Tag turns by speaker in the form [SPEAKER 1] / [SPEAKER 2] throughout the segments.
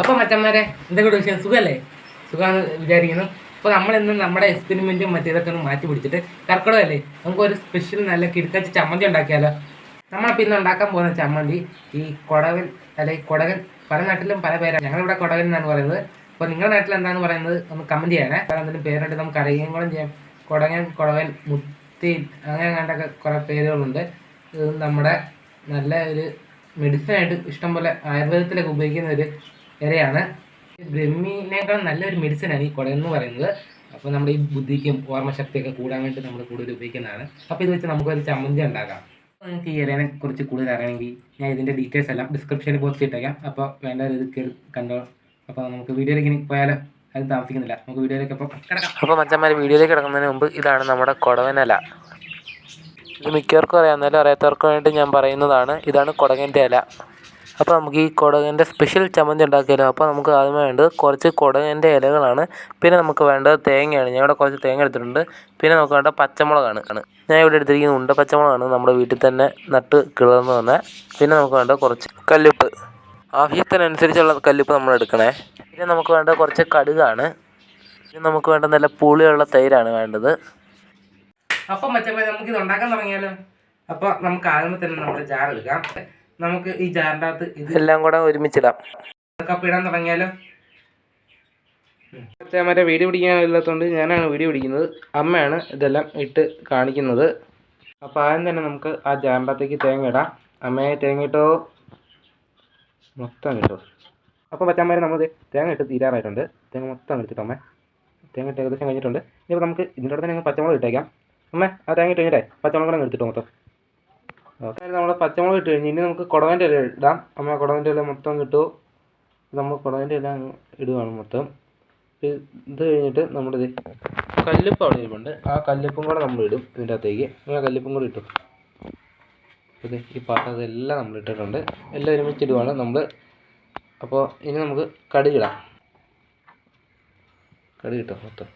[SPEAKER 1] അപ്പോൾ മച്ചന്മാരെ എന്തെങ്കിലും വിഷയം. സുഖമല്ലേ സുഖമാണ് വിചാരിക്കുന്നു. അപ്പോൾ നമ്മളിന്ന് നമ്മുടെ എക്സ്പെരിമെന്റും മറ്റേതൊക്കെ ഒന്ന് മാറ്റി പിടിച്ചിട്ട് കർക്കിടകമല്ലേ? നമുക്ക് ഒരു സ്പെഷ്യൽ നല്ല കിടക്കച്ച് ചമ്മന്തി ഉണ്ടാക്കിയാലോ? നമ്മൾ പിന്നെ ഉണ്ടാക്കാൻ പോകുന്ന ചമ്മന്തി ഈ കൊടകൻ അല്ലെങ്കിൽ കൊടകൻ. പല നാട്ടിലും പല പേരാണ് ഞങ്ങളിവിടെ കൊടകൻ എന്നാണ് പറയുന്നത്. അപ്പോൾ നിങ്ങളുടെ നാട്ടിൽ എന്താണ് പറയുന്നത് ഒന്ന് കമന്റ് ചെയ്യണേ. കാരണം എന്തെങ്കിലും പേരുണ്ട് നമുക്ക് അറിയുകയും കൂടെ ചെയ്യാം. കൊടകൻ കൊടകൻ മുത്തി അങ്ങനെ കണ്ടൊക്കെ കുറേ പേരുകളുണ്ട്. നമ്മുടെ നല്ല ഒരു മെഡിസിൻ ആയിട്ട് ഇഷ്ടംപോലെ ആയുർവേദത്തിലൊക്കെ ഉപയോഗിക്കുന്ന ഒരു ഇലയാണ് ബ്രഹ്മിനേക്കാൾ നല്ലൊരു മെഡിസിനാണ് ഈ കുടയെന്ന് പറയുന്നത്. അപ്പോൾ നമ്മുടെ ഈ ബുദ്ധിക്കും ഓർമ്മശക്തിയൊക്കെ കൂടാൻ വേണ്ടി നമ്മൾ കൂടുതൽ ഉപയോഗിക്കുന്നതാണ്. അപ്പോൾ ഇത് വെച്ച് നമുക്കൊരു ചമ്മന്തി ഉണ്ടാക്കാം. അപ്പോൾ നിങ്ങൾക്ക് ഈ ഇലനെ കുറിച്ച് കൂടുതൽ അറിയണമെങ്കിൽ ഞാൻ ഇതിന്റെ ഡീറ്റെയിൽസ് എല്ലാം ഡിസ്ക്രിപ്ഷനിൽ പോസ്റ്റ് ഇട്ടേക്കാം അപ്പോൾ വേണ്ട ഇത് കേൾ കണ്ടോ? അപ്പോൾ നമുക്ക് വീഡിയോയിലേക്ക് ഇനി പോയാൽ അത് താമസിക്കുന്നില്ല. നമുക്ക് വീഡിയോയിലേക്ക് അപ്പോൾ
[SPEAKER 2] അപ്പോൾ മച്ചന്മാർ വീഡിയോയിലേക്ക് കിടക്കുന്നതിന് മുമ്പ് ഇതാണ് നമ്മുടെ കൊടവനല ഇത് മിക്കവർക്കും അറിയാവുന്നതിലും അറിയാത്തവർക്കും വേണ്ടി ഞാൻ പറയുന്നതാണ്. ഇതാണ് കുടകന്റെ ഇല. അപ്പോൾ നമുക്ക് ഈ കുടകന്റെ സ്പെഷ്യൽ ചമ്മന്തി ഉണ്ടാക്കിയാലോ? അപ്പോൾ നമുക്ക് ആദ്യമേ വേണ്ടത് കുറച്ച് കുടകന്റെ ഇലകളാണ്. പിന്നെ നമുക്ക് വേണ്ടത് തേങ്ങയാണ്. ഞാൻ ഇവിടെ കുറച്ച് തേങ്ങ എടുത്തിട്ടുണ്ട്. പിന്നെ നമുക്ക് വേണ്ട പച്ചമുളകാണ്. ഞാൻ ഇവിടെ എടുത്തിരിക്കുന്ന ഉണ്ട പച്ചമുളകാണ് നമ്മുടെ വീട്ടിൽ തന്നെ നട്ട് കിളർന്ന് വന്ന. പിന്നെ നമുക്ക് വേണ്ട കുറച്ച് കല്ലുപ്പ്. ആവശ്യത്തിനനുസരിച്ചുള്ള കല്ലുപ്പ് നമ്മൾ എടുക്കണേ. പിന്നെ നമുക്ക് വേണ്ട കുറച്ച് കടുകാണ്. പിന്നെ നമുക്ക് വേണ്ട നല്ല പുളിയുള്ള തൈരാണ് വേണ്ടത്.
[SPEAKER 1] അപ്പം മറ്റേ നമുക്ക് ഇത് ഉണ്ടാക്കാൻ തുടങ്ങിയാലോ? അപ്പോൾ നമുക്ക് ആദ്യമേ തന്നെ നമ്മുടെ ജാർ എടുക്കാം. നമുക്ക് ഈ ജാറിന്റെ അകത്ത് ഇത്
[SPEAKER 2] എല്ലാം കൂടെ ഒരുമിച്ചിടാം.
[SPEAKER 1] കപ്പ് ഇടാൻ തുടങ്ങിയാലോ? മറ്റേ വീഡിയോ പിടിക്കാനില്ലാത്തതുകൊണ്ട് ഞാനാണ് വീഡിയോ പിടിക്കുന്നത്. അമ്മയാണ് ഇതെല്ലാം ഇട്ട് കാണിക്കുന്നത്. അപ്പോൾ ആദ്യം തന്നെ നമുക്ക് ആ ജാമ്പത്തേക്ക് തേങ്ങ ഇടാം. അമ്മയെ തേങ്ങ ഇട്ടോ? മൊത്തം കിട്ടും അപ്പോൾ പച്ചന്മാരെ നമ്മൾ തേങ്ങ ഇട്ട് തീരാറായിട്ടുണ്ട്. തേങ്ങ മൊത്തം എടുത്തിട്ടോ അമ്മ? തേങ്ങ ഇട്ട് ഏകദേശം കഴിഞ്ഞിട്ടുണ്ട്. ഇനിയിപ്പോൾ നമുക്ക് ഇതിന്റെ അടുത്ത് തന്നെ പച്ചമുളക് ഇട്ടേക്കാം. അമ്മ ആ തേങ്ങ ഇട്ട് കഴിഞ്ഞിട്ടേ? പച്ചമുളക് കൂടെ എടുത്തിട്ടോ മൊത്തം? ഓക്കെ നമ്മൾ പച്ചമുളക് ഇട്ട് കഴിഞ്ഞ് ഇനി നമുക്ക് കുടവന്റെ ഇല ഇടാം. അമ്മ കുടവന്റെ ഇല മൊത്തം കിട്ടുമോ നമ്മൾ കുടവന്റെ ഇല ഇടുകയാണ് മൊത്തം. ഇത് കഴിഞ്ഞിട്ട് കഴിഞ്ഞിട്ട് ഇത് കല്ലുപ്പ് അവിടെ ഇരിപ്പുണ്ട്. ആ കല്ലുപ്പും കൂടെ നമ്മൾ ഇടും ഇതിന്റെ അകത്തേക്ക്. അങ്ങനെ കല്ലുപ്പും കൂടെ ഇട്ടു. ഇത് ഈ പാത്രത്തിൽ എല്ലാം നമ്മൾ ഇട്ടിട്ടുണ്ട്. എല്ലാം ഒരുമിച്ച് ഇടുവാണ് നമ്മൾ. അപ്പോൾ ഇനി നമുക്ക് കടി കടുകിടാം കടി ഇട്ടോ മൊത്തം.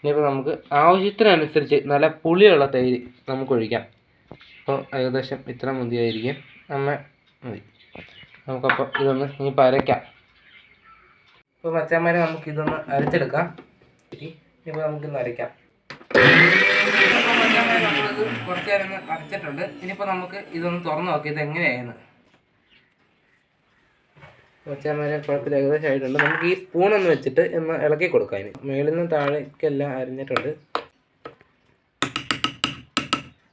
[SPEAKER 1] ഇനിയിപ്പോൾ നമുക്ക് ആവശ്യത്തിനനുസരിച്ച് നല്ല പുളിയുള്ള തൈര് നമുക്ക് ഒഴിക്കാം. അപ്പോൾ ഏകദേശം ഇത്ര മതിയായിരിക്കും നമ്മൾ മതി. നമുക്കപ്പോൾ ഇതൊന്ന് ഇനിയിപ്പോൾ അരയ്ക്കാം ഇപ്പോൾ മച്ചാന്മാരെ നമുക്ക് ഇതൊന്ന് അരച്ചെടുക്കാം. ഇനിയിപ്പോൾ നമുക്കിന്ന് അരയ്ക്കാം കുറച്ച് നേരം അരച്ചിട്ടുണ്ട്. ഇനിയിപ്പോൾ നമുക്ക് ഇതൊന്ന് തുറന്ന് നോക്കി. ഇത് എങ്ങനെയായെന്ന് മച്ചാന്മാരെ കുഴപ്പത്തിൽ ഏകദേശം ആയിട്ടുണ്ട്. നമുക്ക് ഈ സ്പൂൺ ഒന്ന് വെച്ചിട്ട് ഒന്ന് ഇളക്കി കൊടുക്കാം. അതിന് മേളിൽ നിന്ന് താഴേക്കെല്ലാം അരിഞ്ഞിട്ടുണ്ട്.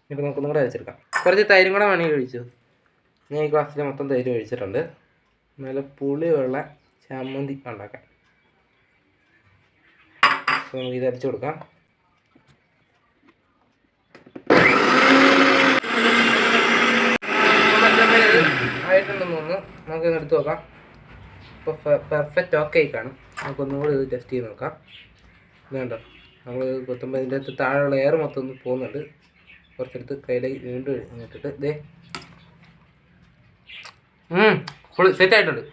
[SPEAKER 1] ഇനിയിപ്പോൾ നമുക്കൊന്നും കൂടെ അരച്ചെടുക്കാം കുറച്ച് തൈരും കൂടെ വേണമെങ്കിൽ ഒഴിച്ചു ഞാൻ ഈ ഗ്ലാസ്സിൽ മൊത്തം തൈര് ഒഴിച്ചിട്ടുണ്ട്. നല്ല പുളിയുള്ള ചമ്മന്തി ഉണ്ടാക്കാം അപ്പോൾ നമുക്ക് ഇത് അരച്ചു കൊടുക്കാം. ആയിട്ടുണ്ടെന്ന് നമുക്കൊന്ന് എടുത്ത് നോക്കാം. ഇപ്പോൾ പെർഫെക്റ്റ് ഓക്കെ ആയി കാണും നമുക്കൊന്നും കൂടി ഇത് ടെസ്റ്റ് ചെയ്ത് നോക്കാം. ഇതുണ്ടോ നമ്മൾ കൊത്തുമ്പോൾ ഇതിന്റെ അകത്ത് താഴെയുള്ള എയർ മൊത്തം ഒന്ന് പോകുന്നുണ്ട്. കുറച്ചെടുത്ത് കയ്യിലേക്ക് വീണ്ടും ഇട്ടിട്ട് ഇതേ ഫുൾ സെറ്റ് ആയിട്ടുണ്ട്.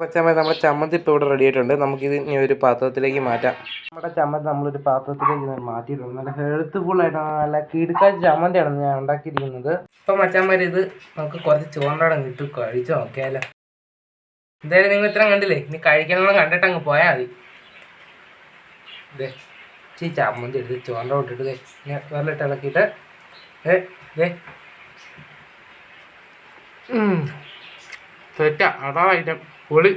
[SPEAKER 1] പച്ചമ്മ നമ്മുടെ ചമ്മന്തി ഇപ്പോൾ ഇവിടെ റെഡി ആയിട്ടുണ്ട്. നമുക്കിത് ഇനി ഒരു പാത്രത്തിലേക്ക് മാറ്റാം. നമ്മുടെ ചമ്മന്തി നമ്മളൊരു പാത്രത്തിലേക്ക് മാറ്റിയിട്ടുണ്ട്. നല്ല ഹെൽത്ത്ഫുൾ ആയിട്ടാണ്. നല്ല കിടുക്കാച്ച ചമ്മന്തിയാണ് ഞാൻ ഉണ്ടാക്കിയിരിക്കുന്നത്. ഇപ്പം മച്ചാന്മാർ ഇത് നമുക്ക് കുറച്ച് ചുവണ്ടടം കിട്ടും കഴിച്ച് നോക്കിയാലോ എന്തായാലും നിങ്ങൾ ഇത്രയും കണ്ടില്ലേ? ഇനി കഴിക്കണമെന്ന് കണ്ടിട്ട് അങ്ങ് പോയാൽ മതി. ഇതേ ചമ്മന്തി എടുത്ത് ചുവണ്ട ഇട്ടിട്ട് വെള്ളം ഇട്ട് ഇളക്കിയിട്ട് സെറ്റാ അതാ ഐറ്റം പൊളി.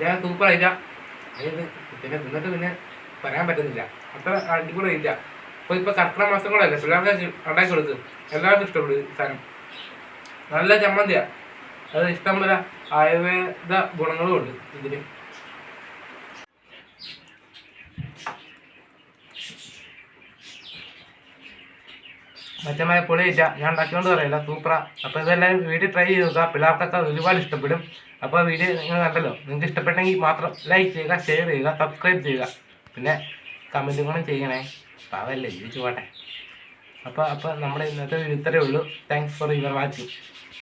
[SPEAKER 1] ഞാൻ സൂപ്പർ ആയില്ല അതായത് പിന്നെ തിന്നിട്ട് പിന്നെ പറയാൻ പറ്റുന്നില്ല. അത്ര അടിപൊളി ഇല്ല അപ്പോൾ ഇപ്പോൾ കർക്കിടക മാസം കൂടെ അല്ലേ പിള്ളേർക്ക് ഉണ്ടാക്കി കൊടുക്കും. എല്ലാവർക്കും ഇഷ്ടപ്പെടും സാധനം. നല്ല ചമ്മന്തിയാ. അത് ഇഷ്ടംപോലെ ആയുർവേദ ഗുണങ്ങളും ഉണ്ട് ഇതിന്. മറ്റമായ പുളിയില്ല. ഞാൻ ഉണ്ടാക്കിക്കൊണ്ട് പറയില്ല. സൂപ്പറ. അപ്പോൾ ഇതെല്ലാം വീഡിയോ ട്രൈ ചെയ്ത് നോക്കുക. പിള്ളേർക്കൊക്കെ ഒരുപാട് ഇഷ്ടപ്പെടും. അപ്പോൾ വീഡിയോ നിങ്ങൾ കണ്ടല്ലോ. നിങ്ങൾക്ക് ഇഷ്ടപ്പെട്ടെങ്കിൽ മാത്രം ലൈക്ക് ചെയ്യുക ഷെയർ ചെയ്യുക സബ്സ്ക്രൈബ് ചെയ്യുക. പിന്നെ കമന്റുകളും ചെയ്യണേ. പാവല്ലേ ജീവിച്ചു പോട്ടെ അപ്പോൾ അപ്പോൾ നമ്മുടെ ഇന്നത്തെ വീഡിയോ ഇത്രയേ ഉള്ളൂ. Thanks for your watching